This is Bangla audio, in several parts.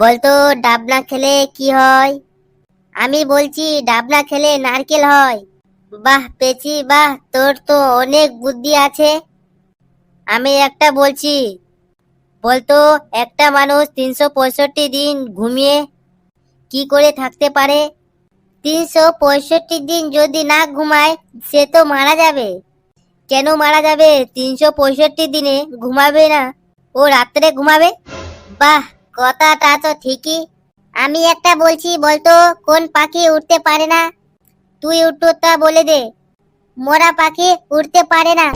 বলতো ডাব না খেলে কি হয়? আমি বলছি ডাব না খেলে নারকেল হয়। বাহ, পেছি, বাহ, তোর তো অনেক বুদ্ধি আছে। আমি একটা বলছি, বলতো, একটা মানুষ তিনশো পঁয়ষট্টি দিন ঘুমিয়ে কি করে থাকতে পারে? তিনশো পঁয়ষট্টি দিন যদি না ঘুমায়, সে তো মারা যাবে। কেন মারা যাবে? তিনশো পঁয়ষট্টি দিনে ঘুমাবে না। ও রাত্রে ঘুমাবে? বাহ কথাটা তো ঠিকই। আমি একটা বলছি বলতো কোন পাখি উঠতে পারে না? তুই উত্তরটা বলে দে। মোরা পাখি উঠতে পারে না।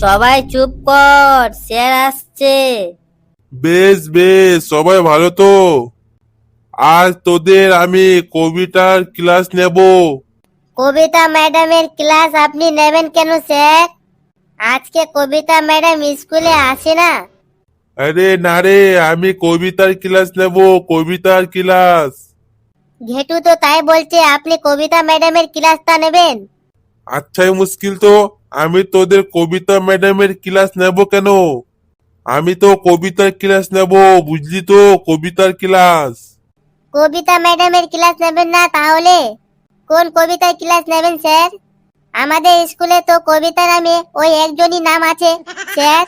সবাই চুপ কর স্যার আসছে। বেশ বেশ সবাই ভালো তো? আজ তোদের আমি কবিতার ক্লাস নেব। কবিতা ম্যাডামের ক্লাস আপনি নেবেন কেন স্যার? আজকে কবিতা ম্যাডাম স্কুলে আসে না। আরে না রে আমি কবিতার ক্লাস নেব কবিতার ক্লাস ঘেটু তো তাই বলছে আপনি কবিতা ম্যাডামের ক্লাসটা নেবেন? আচ্ছাই মুশকিল তো। আমি তোদের কবিতা ম্যাডামের ক্লাস নেব কেন? আমি তো কবিতার ক্লাস নেব বুঝলি তো কবিতার ক্লাস কবিতা ম্যাডামের ক্লাস নেবেন না তাহলে? কোন কবিতার ক্লাস নেবেন স্যার আমাদের স্কুলে তো কবিতা নামে ওই একজনই নাম আছে স্যার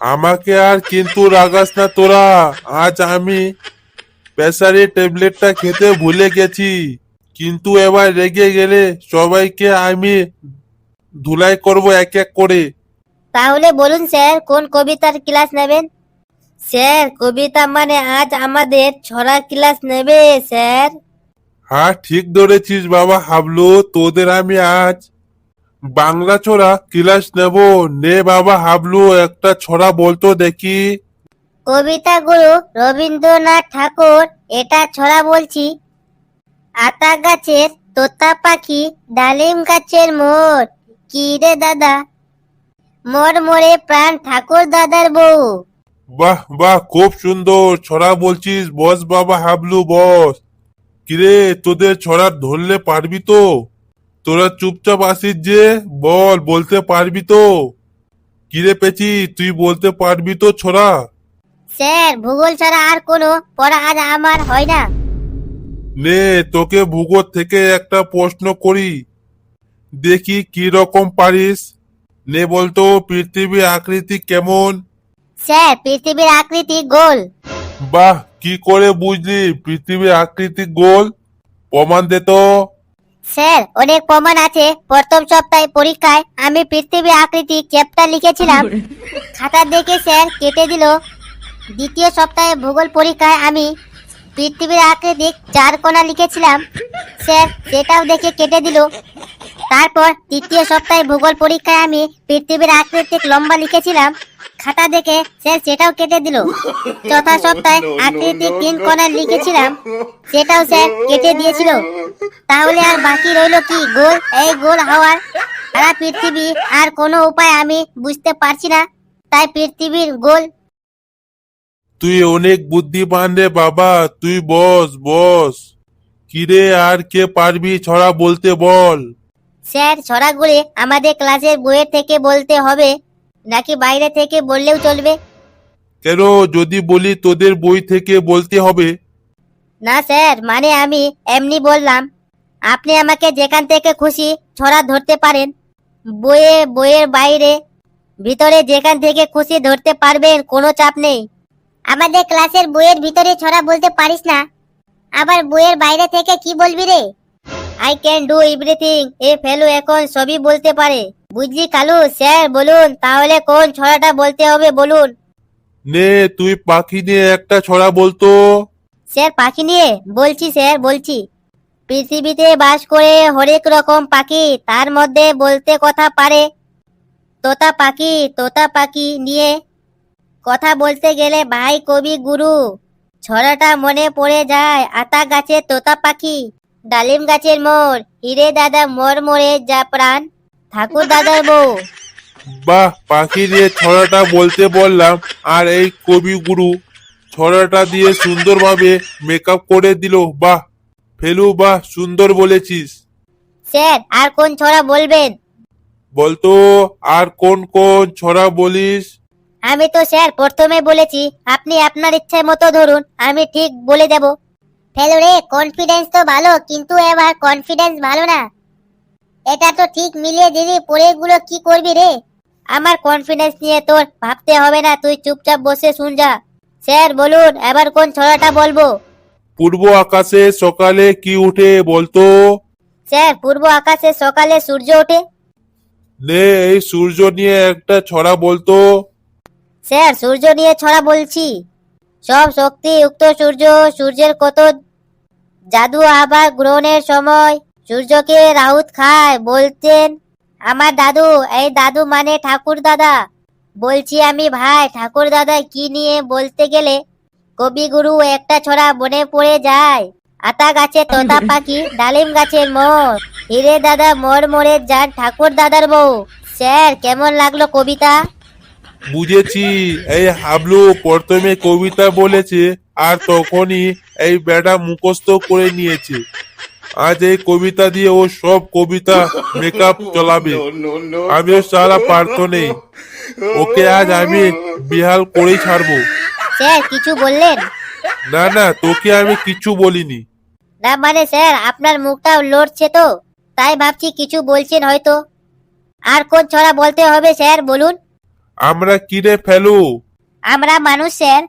আমাকে আর কিন্তু রাগাস না তোরা। আজ আমি প্রেসারের ট্যাবলেটটা খেতে ভুলে গেছি। কিন্তু এবার রেগে গেলে সবাইকে আমি ধুলাই করব এক এক করে। তাহলে বলুন স্যার কোন কবিতার ক্লাস নেবেন? স্যার কবিতা মানে আজ আমাদের ছড়া ক্লাস নেবে স্যার। হ্যাঁ ঠিক ধরেছিস বাবা হাবলু। তোদের আমি আজ বাংলা ছড়া ক্লাস নেব। নে বাবা হাবলু একটা ছড়া বলতো দেখি। কবিতা গুরু রবীন্দ্রনাথ ঠাকুর এটা ছড়া বলছি। আতা গাছের তোতা পাখি ডালিম গাছের মোর কি রে দাদা? মোর মোরে প্রাণ ঠাকুর দাদার বউ। বাহ বাহ খুব সুন্দর ছড়া বলছিস। বস বাবা হাবলু বস। কিরে তোদের ছড়া ধরলে পারবি তো? তোরা চুপচাপ আসিস যে বল বলতে পারবি তো। কিরে পেছি তুই বলতে পারবি তো ছড়া? স্যার ভূগোল ছাড়া আর কোনো পড়া আজ আমার হয় না। নে তোকে ভূগোল থেকে একটা প্রশ্ন করি। দেখি কি রকম পারিস। নে বলতো পৃথিবীর আকৃতি কেমন? স্যার পৃথিবীর আকৃতি গোল। বাহ কি করে বুঝলি পৃথিবীর আকৃতি গোল? প্রমাণ দে তো। স্যার অনেক প্রমাণ আছে। প্রথম সপ্তাহে পরীক্ষায় আমি পৃথিবী আকৃতি চ্যাপ্টার লিখেছিলাম। খাতা দেখে স্যার কেটে দিল। দ্বিতীয় সপ্তাহে ভূগোল পরীক্ষায় আমি পৃথিবীর আকৃতি চার কোণা লিখেছিলাম। স্যার সেটাও দেখে কেটে দিল। তারপর তৃতীয় সপ্তাহে ভূগোল পরীক্ষায় আমি পৃথিবীর আকৃতিক লম্বা লিখেছিলাম। খাতা দেখে স্যার সেটাও কেটে দিল। চৌথা সপ্তাহে আকৃতিক তিন কোণা লিখেছিলাম। সেটাও স্যার কেটে দিয়েছিল। তাহলে আর বাকি রইল কি গোল? এই গোল হওয়ার। সারা পৃথিবী আর কোনো উপায় আমি বুঝতে পারছি না। তাই পৃথিবীর গোল। তুই অনেক বুদ্ধিমান রে বাবা। তুই বস বস। কিরে আর কে পারবি ছড়া বলতে বল। স্যার ছড়াগুলি আমাদের ক্লাসের বইয়ের থেকে বলতে হবে নাকি বাইরে থেকে বললেও চলবে? কেন? যদি বলি তোদের বই থেকে বলতে হবে। না স্যার মানে আমি এমনি বললাম। আপনি আমাকে যেখান থেকে খুশি ছড়া ধরতে পারেন। বইয়ে বইয়ের বাইরে ভিতরে যেখান থেকে খুশি ধরতে পারবেন কোনো চাপ নেই। আমাদের ক্লাসের বইয়ের ভিতরে ছড়া বলতে পারিস না। আবার বইয়ের বাইরে থেকে কি বলবি রে? আই ক্যান ডু এভরিথিং এ ফেলু এখন সবই বলতে পারে। বুঝলি কালু? স্যার বলুন তাহলে কোন ছড়াটা বলতে হবে বলুন। নে তুই পাখি নিয়ে একটা ছড়া বলতো। স্যার পাখি নিয়ে? বলছি স্যার বলছি। পৃথিবীতে বাস করে হরেক রকম পাখি তার মধ্যে বলতে কথা পারে। তোতা পাখি তোতা পাখি নিয়ে। কথা বলতে গেলে ভাই কবি গুরু। ছড়াটা মনে পড়ে যায় আতা গাছে তোতা পাখি। ডালিম গাছের মোর হিরে দাদা মোর মোরে যা প্রাণ। ঠাকুর দাদার বউ। বাহ পাখি দিয়ে ছড়াটা বলতে বললাম আর এই কবিগুরু ছড়াটা দিয়ে সুন্দরভাবে মেকআপ করে দিল। বাহ ফেলু বাহ সুন্দর বলেছিস। স্যার আর কোন ছড়া বলবেন? বলতো আর কোন কোন ছড়া বলিস? আমি তো স্যার প্রথমে বলেছি আপনি আপনার ইচ্ছে মতো ধরুন আমি ঠিক বলে দেব। ফেলো রে কনফিডেন্স তো ভালো কিন্তু এবার কনফিডেন্স ভালো না। এটা তো ঠিক মিলিয়ে দিদি পরেগুলো কি করবি রে? আমার কনফিডেন্স নিয়ে তোর ভাবতে হবে না তুই চুপচাপ বসে শুন যা। স্যার বলুন এবার কোন ছড়াটা বলব? পূর্ব আকাশে সকালে কি উঠে বলতো? স্যার পূর্ব আকাশে সকালে সূর্য ওঠে। নে এই সূর্য নিয়ে একটা ছড়া বলতো। স্যার সূর্য নিয়ে ছড়া বলছি। সব শক্তি উক্ত সূর্য, সূর্যের কত জাদু আবার গ্রহণের সময় সূর্যকে রাউত খায়, বলতেন, আমার দাদু, এই দাদু মানে ঠাকুর দাদা। বলছি আমি, ভাই, ঠাকুর দাদা কি নিয়ে বলতে গেলে কবিগুরু একটা ছড়া মনে পড়ে যায়। আতা গাছে তোতা পাখি, ডালিম গাছের মোর। হিরে দাদা মোর মোরে যান ঠাকুর দাদার বউ। স্যার, কেমন লাগল কবিতা? বুঝেছি। এই হাবলু প্রথমে কবিতা বলেছে আর তখনই এই বেটা মুখস্থ করে নিয়েছে। আজ এই কবিতা দিয়ে ও সব কবিতা মেকআপ চলাবে। আমিও সারা পারত নেই ওকে আজ আমি বিহাল করেই ছাড়বো। স্যার কিছু বললেন? না না তোকে আমি কিছু বলিনি। না মানে স্যার আপনার মুখটা লড়ছে তো। তাই ভাবছি কিছু বলছেন হয়তো। আর কোন ছড়া বলতে হবে স্যার বলুন। আমরা কিরে ফেলু। আমরা মানুষ স্যার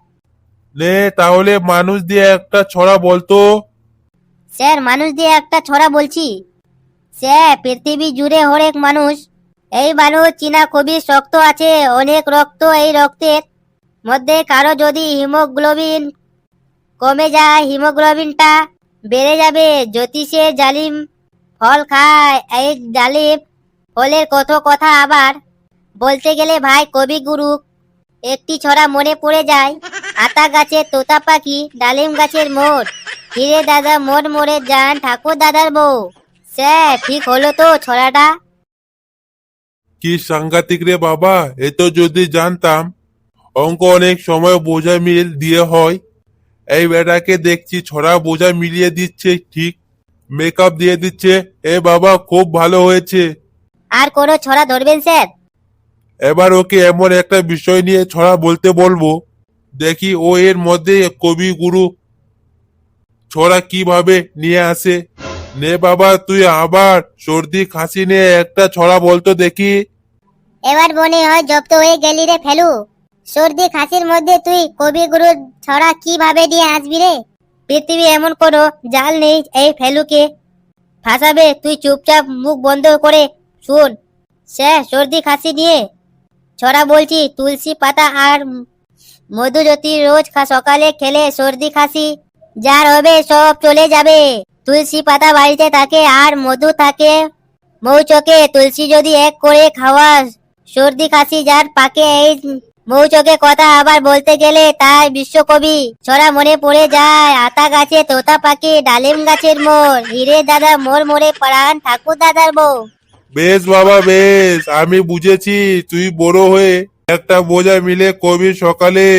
নে তাহলে মানুষ দিয়ে একটা ছড়া বলতো। স্যার মানুষ দিয়ে একটা ছড়া বলছি। স্যার পৃথিবী জুড়ে হরেক মানুষ। এই মানুষ চীনা খুবই শক্ত আছে অনেক রক্ত এই রক্তের মধ্যে। কারও যদি হিমোগ্লোবিন কমে যায় হিমোগ্লোবিনটা বেড়ে যাবে। জ্যোতিষে জালিম ফল খায় এই জালিম ফলের কত কথা আবার বলতে গেলে ভাই কবিগুরু একটি ছড়া মনে পড়ে যায়। আতা গাছের তোতা পাখি ডালিম গাছের মোড় হিরে দাদা মোড় মোড়ে যান ঠাকুর দাদার বউ। স্যার ঠিক হলো তো ছড়াটা? কি সাংঘাতিক রে বাবা এ তো যদি জানতাম। অঙ্ক অনেক সময় বোঝা মিল দিয়ে হয়। এই বেটাকে দেখছি ছড়া বোঝা মিলিয়ে দিচ্ছে ঠিক। মেকআপ দিয়ে দিচ্ছে। এ বাবা খুব ভালো হয়েছে। আর কোনো ছড়া ধরবেন স্যার? এবার ওকে এমন একটা বিষয় নিয়ে ছড়া বলতে বলব। দেখি ও এর মধ্যে কবি গুরু ছড়া কীভাবে নিয়ে আসে। নে বাবা, তুই আবার সর্দি খাসি নিয়ে একটা ছড়া বলতো দেখি। এবার মনে হয় জব্দ হয়ে গেলি রে ফেলু। সর্দি খাসির মধ্যে তুই কবিগুরু ছড়া কীভাবে নিয়ে আসবি রে? পৃথিবী এমন কোনো জাল নেই এই ফেলুকে। ফাঁসাবে, তুই চুপচাপ মুখ বন্ধ করে শুন। স্যার সর্দি খাসি নিয়ে ছড়া বলছি, তুলসী পাতা আর মধুজ্যোতি রোজ সকালে খেলে সর্দি খাসি। যার হবে সব চলে যাবে। তুলসী পাতা বাড়িতে থাকে আর মধু থাকে। মৌচকে তুলসী যদি এক করে খাওয়া সর্দি কাশি যার পাকে এই মৌচকে কথা আবার বলতে গেলে তাই বিশ্বকবি ছড়া মনে পড়ে যায়। আতা গাছে, তোতা পাখি ডালিম গাছের মোর হিরে দাদা মোর মোরে পড়ান ঠাকুর দাদার বউ। বেশ বাবা, বেশ। আমি বুঝেছি, তুই বড় হয়ে একটা বোঝা মিলে কবি সকালে।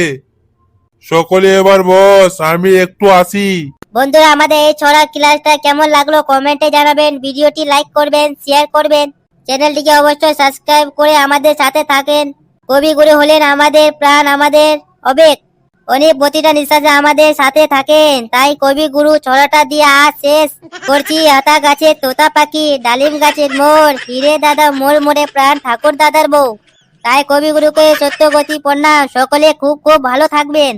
সকলে এবার বস, আমি একটু আসি। বন্ধুরা, আমাদের এই ছড়া ক্লাসটা কেমন লাগল কমেন্টে জানাবেন, ভিডিওটি লাইক করবেন, শেয়ার করবেন। চ্যানেলটিকে অবশ্যই সাবস্ক্রাইব করে আমাদের সাথে থাকেন। কবিগুরু হলেন আমাদের প্রাণ, আমাদের অবেগ। অনেক প্রতিটা নিঃশ্বাসে আমাদের সাথে থাকেন। তাই কবি গুরু ছড়াটা দিয়ে আজ শেষ করছি। আতা গাছে তোতা পাখি, ডালিম গাছের মোর হিরে দাদা, মোর মোরে প্রাণ, ঠাকুর দাদার বউ। তাই কবিগুরুকে সত্যগতি প্রণাম। সকলে খুব খুব ভালো থাকবেন।